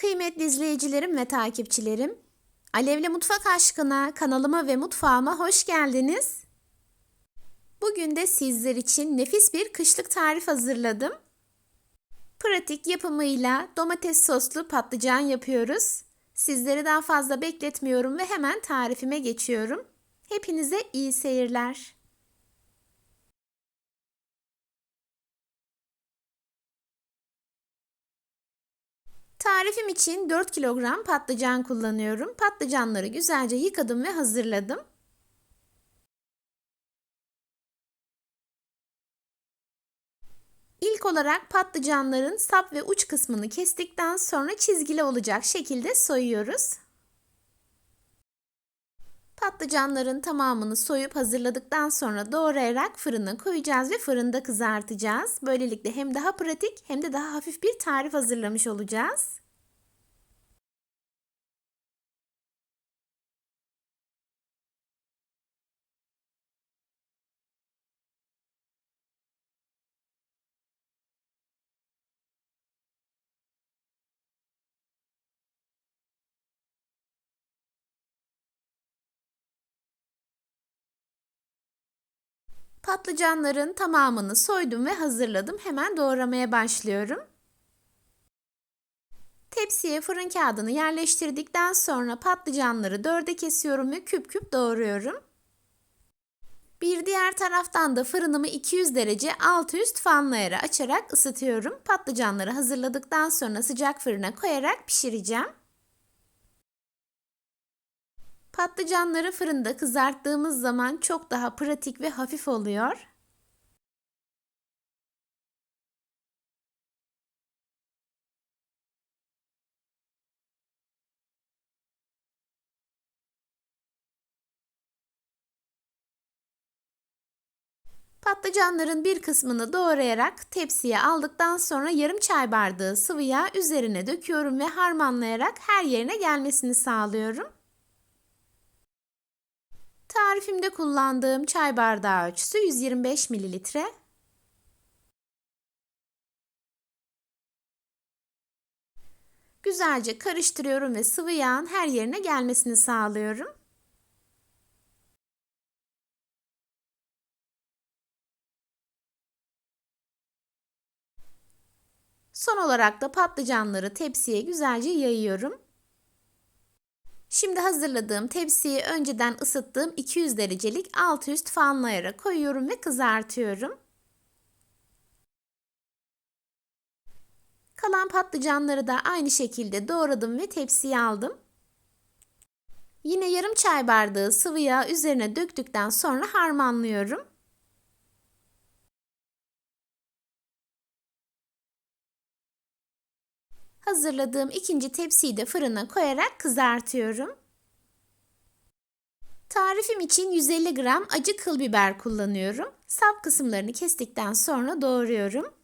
Kıymetli izleyicilerim ve takipçilerim, Alevli Mutfak Aşkına kanalıma ve mutfağıma hoş geldiniz. Bugün de sizler için nefis bir kışlık tarif hazırladım. Pratik yapımıyla domates soslu patlıcan yapıyoruz. Sizleri daha fazla bekletmiyorum ve hemen tarifime geçiyorum. Hepinize iyi seyirler. Tarifim için 4 kilogram patlıcan kullanıyorum. Patlıcanları güzelce yıkadım ve hazırladım. İlk olarak patlıcanların sap ve uç kısmını kestikten sonra çizgili olacak şekilde soyuyoruz. Patlıcanların tamamını soyup hazırladıktan sonra doğrayarak fırına koyacağız ve fırında kızartacağız. Böylelikle hem daha pratik hem de daha hafif bir tarif hazırlamış olacağız. Patlıcanların tamamını soydum ve hazırladım. Hemen doğramaya başlıyorum. Tepsiye fırın kağıdını yerleştirdikten sonra patlıcanları dörde kesiyorum ve küp küp doğruyorum. Bir diğer taraftan da fırınımı 200 derece alt üst fanlı açarak ısıtıyorum. Patlıcanları hazırladıktan sonra sıcak fırına koyarak pişireceğim. Patlıcanları fırında kızarttığımız zaman çok daha pratik ve hafif oluyor. Patlıcanların bir kısmını doğrayarak tepsiye aldıktan sonra yarım çay bardağı sıvı yağ üzerine döküyorum ve harmanlayarak her yerine gelmesini sağlıyorum. Tarifimde kullandığım çay bardağı ölçüsü 125 mililitre. Güzelce karıştırıyorum ve sıvı yağın her yerine gelmesini sağlıyorum. Son olarak da patlıcanları tepsiye güzelce yayıyorum. Şimdi hazırladığım tepsiyi önceden ısıttığım 200 derecelik alt üst fanlayara koyuyorum ve kızartıyorum. Kalan patlıcanları da aynı şekilde doğradım ve tepsiye aldım. Yine yarım çay bardağı sıvı yağ üzerine döktükten sonra harmanlıyorum. Hazırladığım ikinci tepsiyi de fırına koyarak kızartıyorum. Tarifim için 150 gram acı kıl biber kullanıyorum. Sap kısımlarını kestikten sonra doğruyorum.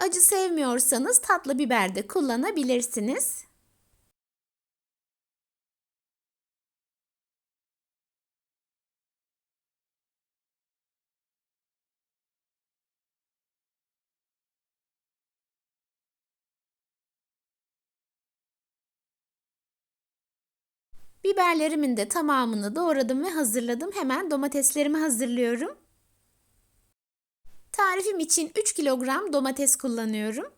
Acı sevmiyorsanız tatlı biber de kullanabilirsiniz. Biberlerimin de tamamını doğradım ve hazırladım. Hemen domateslerimi hazırlıyorum. Tarifim için 3 kilogram domates kullanıyorum.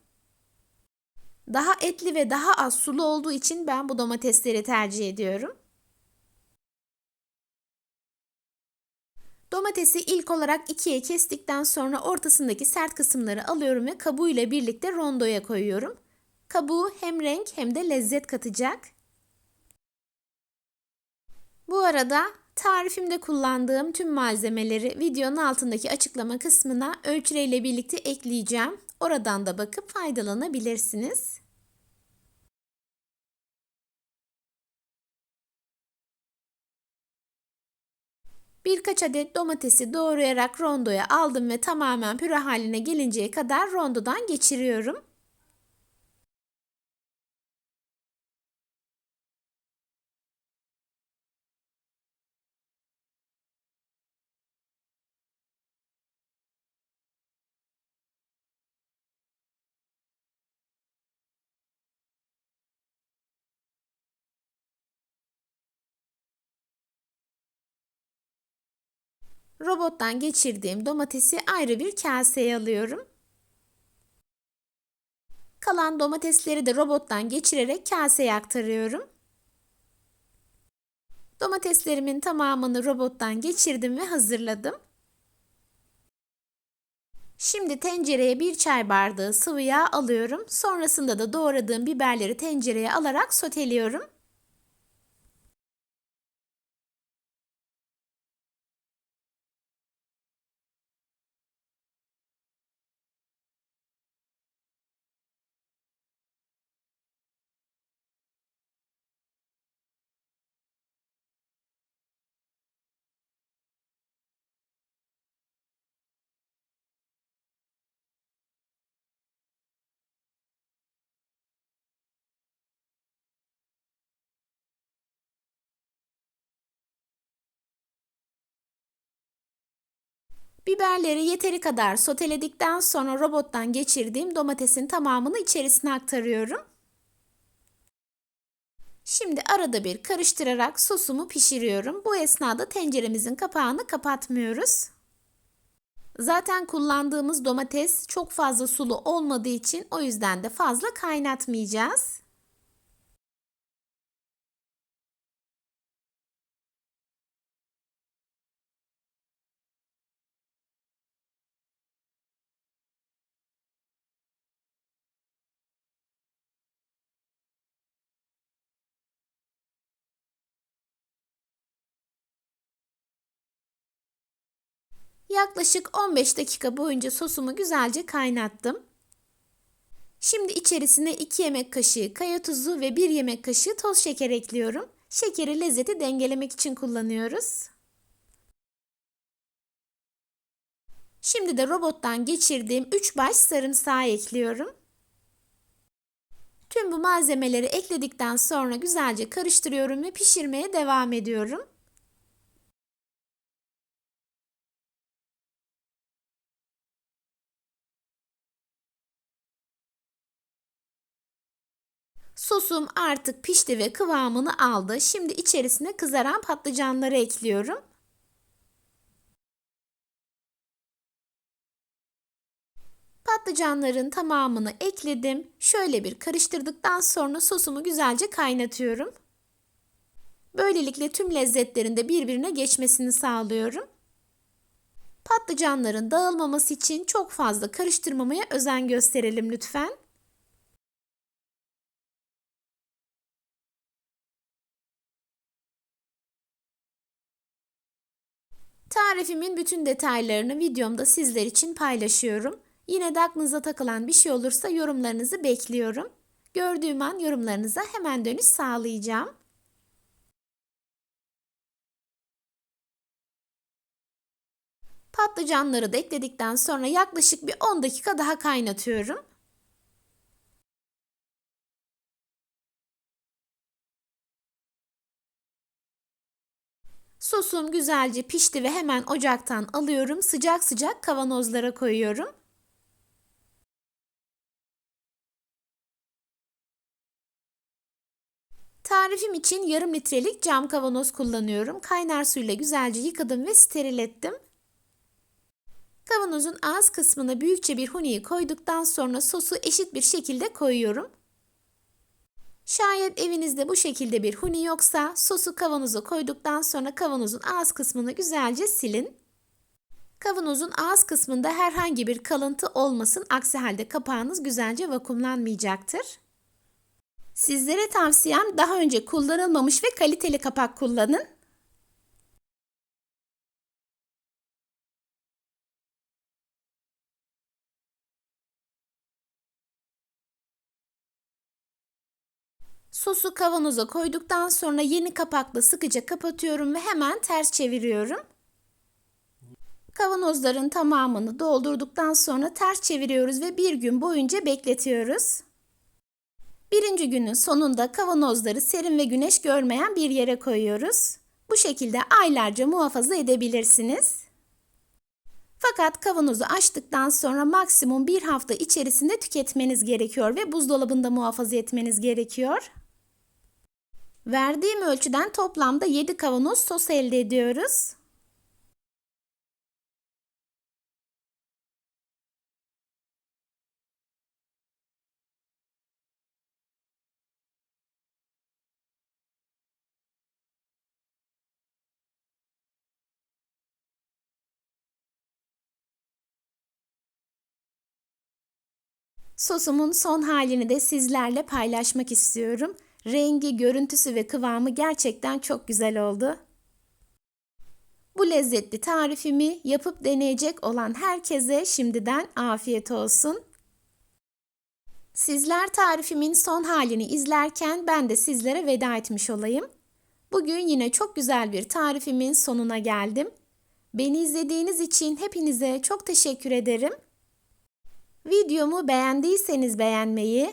Daha etli ve daha az sulu olduğu için ben bu domatesleri tercih ediyorum. Domatesi ilk olarak ikiye kestikten sonra ortasındaki sert kısımları alıyorum ve kabuğuyla birlikte rondoya koyuyorum. Kabuğu hem renk hem de lezzet katacak. Bu arada tarifimde kullandığım tüm malzemeleri videonun altındaki açıklama kısmına ölçüleyle birlikte ekleyeceğim. Oradan da bakıp faydalanabilirsiniz. Birkaç adet domatesi doğrayarak rondoya aldım ve tamamen püre haline gelinceye kadar rondodan geçiriyorum. Robottan geçirdiğim domatesi ayrı bir kaseye alıyorum. Kalan domatesleri de robottan geçirerek kaseye aktarıyorum. Domateslerimin tamamını robottan geçirdim ve hazırladım. Şimdi tencereye bir çay bardağı sıvı yağ alıyorum. Sonrasında da doğradığım biberleri tencereye alarak soteliyorum. Biberleri yeteri kadar soteledikten sonra robottan geçirdiğim domatesin tamamını içerisine aktarıyorum. Şimdi arada bir karıştırarak sosumu pişiriyorum. Bu esnada tenceremizin kapağını kapatmıyoruz. Zaten kullandığımız domates çok fazla sulu olmadığı için o yüzden de fazla kaynatmayacağız. Yaklaşık 15 dakika boyunca sosumu güzelce kaynattım. Şimdi içerisine 2 yemek kaşığı kaya tuzu ve 1 yemek kaşığı toz şeker ekliyorum. Şekeri lezzeti dengelemek için kullanıyoruz. Şimdi de robottan geçirdiğim 3 baş sarımsağı ekliyorum. Tüm bu malzemeleri ekledikten sonra güzelce karıştırıyorum ve pişirmeye devam ediyorum. Sosum artık pişti ve kıvamını aldı. Şimdi içerisine kızaran patlıcanları ekliyorum. Patlıcanların tamamını ekledim. Şöyle bir karıştırdıktan sonra sosumu güzelce kaynatıyorum. Böylelikle tüm lezzetlerin de birbirine geçmesini sağlıyorum. Patlıcanların dağılmaması için çok fazla karıştırmamaya özen gösterelim lütfen. Tarifimin bütün detaylarını videomda sizler için paylaşıyorum. Yine de aklınıza takılan bir şey olursa yorumlarınızı bekliyorum. Gördüğüm an yorumlarınıza hemen dönüş sağlayacağım. Patlıcanları da ekledikten sonra yaklaşık bir 10 dakika daha kaynatıyorum. Sosum güzelce pişti ve hemen ocaktan alıyorum. Sıcak sıcak kavanozlara koyuyorum. Tarifim için yarım litrelik cam kavanoz kullanıyorum. Kaynar suyla güzelce yıkadım ve steril ettim. Kavanozun ağız kısmına büyükçe bir huniyi koyduktan sonra sosu eşit bir şekilde koyuyorum. Şayet evinizde bu şekilde bir huni yoksa sosu kavanoza koyduktan sonra kavanozun ağız kısmını güzelce silin. Kavanozun ağız kısmında herhangi bir kalıntı olmasın aksi halde kapağınız güzelce vakumlanmayacaktır. Sizlere tavsiyem daha önce kullanılmamış ve kaliteli kapak kullanın. Sosu kavanoza koyduktan sonra yeni kapakla sıkıca kapatıyorum ve hemen ters çeviriyorum. Kavanozların tamamını doldurduktan sonra ters çeviriyoruz ve bir gün boyunca bekletiyoruz. Birinci günün sonunda kavanozları serin ve güneş görmeyen bir yere koyuyoruz. Bu şekilde aylarca muhafaza edebilirsiniz. Fakat kavanozu açtıktan sonra maksimum bir hafta içerisinde tüketmeniz gerekiyor ve buzdolabında muhafaza etmeniz gerekiyor. Verdiğim ölçüden toplamda 7 kavanoz sos elde ediyoruz. Sosumun son halini de sizlerle paylaşmak istiyorum. Rengi, görüntüsü ve kıvamı gerçekten çok güzel oldu. Bu lezzetli tarifimi yapıp deneyecek olan herkese şimdiden afiyet olsun. Sizler tarifimin son halini izlerken ben de sizlere veda etmiş olayım. Bugün yine çok güzel bir tarifimin sonuna geldim. Beni izlediğiniz için hepinize çok teşekkür ederim. Videomu beğendiyseniz beğenmeyi,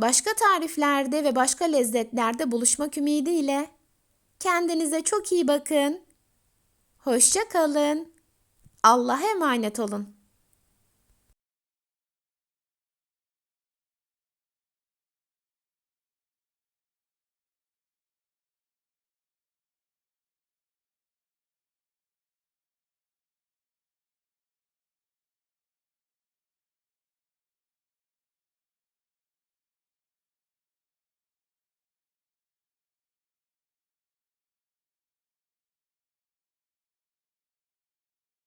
Başka tariflerde ve başka lezzetlerde buluşmak ümidiyle kendinize çok iyi bakın. Hoşça kalın. Allah'a emanet olun.